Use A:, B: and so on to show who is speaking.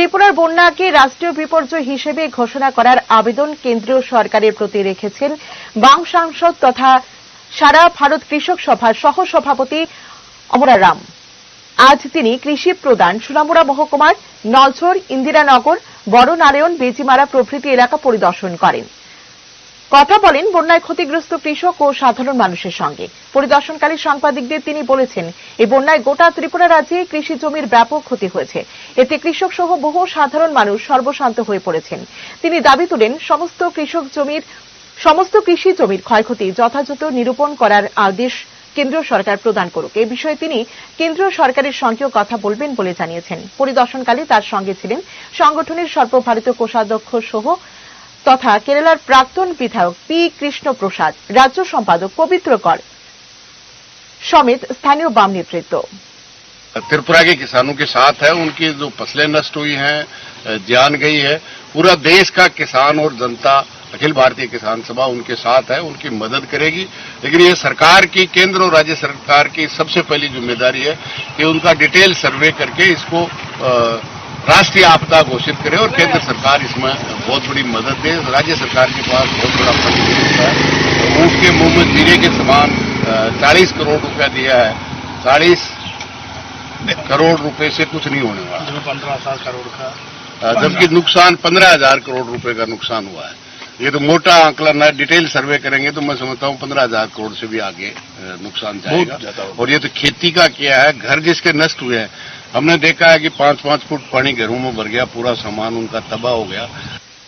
A: ত্রিপুরার বন্যাকে রাষ্ট্রীয় বিপর্যয় হিসেবে ঘোষণা করার আবেদন কেন্দ্রীয় সরকারের প্রতি রেখেছেন বাম সাংসদ তথা সারা ভারত কৃষক সভার সহ সভাপতি অমরা রাম। আজ তিনি কৃষি প্রদান সুনামুরা মহকুমার নলছর ইন্দিরানগর, বড় নারায়ণ, বেজিমারা প্রভৃতি এলাকা পরিদর্শন করেন। কথা বলেন বন্যায় ক্ষতিগ্রস্ত কৃষক ও সাধারণ মানুষের সঙ্গে। পরিদর্শনকারী সাংবাদিকদের তিনি বলেছেন, এই বন্যায় গোটা ত্রিপুরা রাজ্যে কৃষি জমির ব্যাপক ক্ষতি হয়েছে। এতে কৃষক সহ বহু সাধারণ মানুষ সর্বশান্ত হয়ে পড়েছেন। তিনি দাবি তোলেন, সমস্ত কৃষক জমির, সমস্ত কৃষি জমির ক্ষয়ক্ষতি যথাযথ নিরূপণ করার আদেশ কেন্দ্রীয় সরকার প্রদান করুক। এ বিষয়ে তিনি কেন্দ্রীয় সরকারের সঙ্গেও কথা বলবেন বলে জানিয়েছেন। পরিদর্শনকালে তার সঙ্গে ছিলেন সংগঠনের সর্বভারতীয় কোষাধ্যক্ষ সহ তথা কেরালার প্রাক্তন বিধায়ক পি কৃষ্ণ প্রসাদ রাজ্য সম্পাদক পবিত্র কর সমেত স্থানীয় বাম নেতৃত্ব
B: त्रिपुरा के किसानों के साथ है उनकी जो फसलें नष्ट हुई हैं जान गई है पूरा देश का किसान और जनता अखिल भारतीय किसान सभा उनके साथ है उनकी मदद करेगी लेकिन ये सरकार की केंद्र और राज्य सरकार की सबसे पहली जिम्मेदारी है कि उनका डिटेल सर्वे करके इसको अ, राष्ट्रीय आपदा घोषित करे और केंद्र सरकार इसमें बहुत बड़ी मदद दे। राज्य सरकार के पास बहुत बड़ा फंड होता है। ऊँट के मुँह में जीरे के समान चालीस करोड़ रुपया दिया है। चालीस करोड़ रुपए से कुछ नहीं होने वाला।
C: पंद्रह हज़ार करोड़ का।
B: जबकि नुकसान पंद्रह हज़ार करोड़ रुपए का नुकसान हुआ है। ये तो मोटा आंकलन है डिटेल सर्वे करेंगे तो मैं समझता हूँ पंद्रह हज़ार करोड़ से भी आगे नुकसान जाएगा।
C: होगा।
B: और ये तो खेती का किया है घर जिसके नष्ट हुए हैं हमने देखा है कि पाँच पाँच फुट पानी घरों में भर गया, पूरा सामान उनका तबाह हो गया।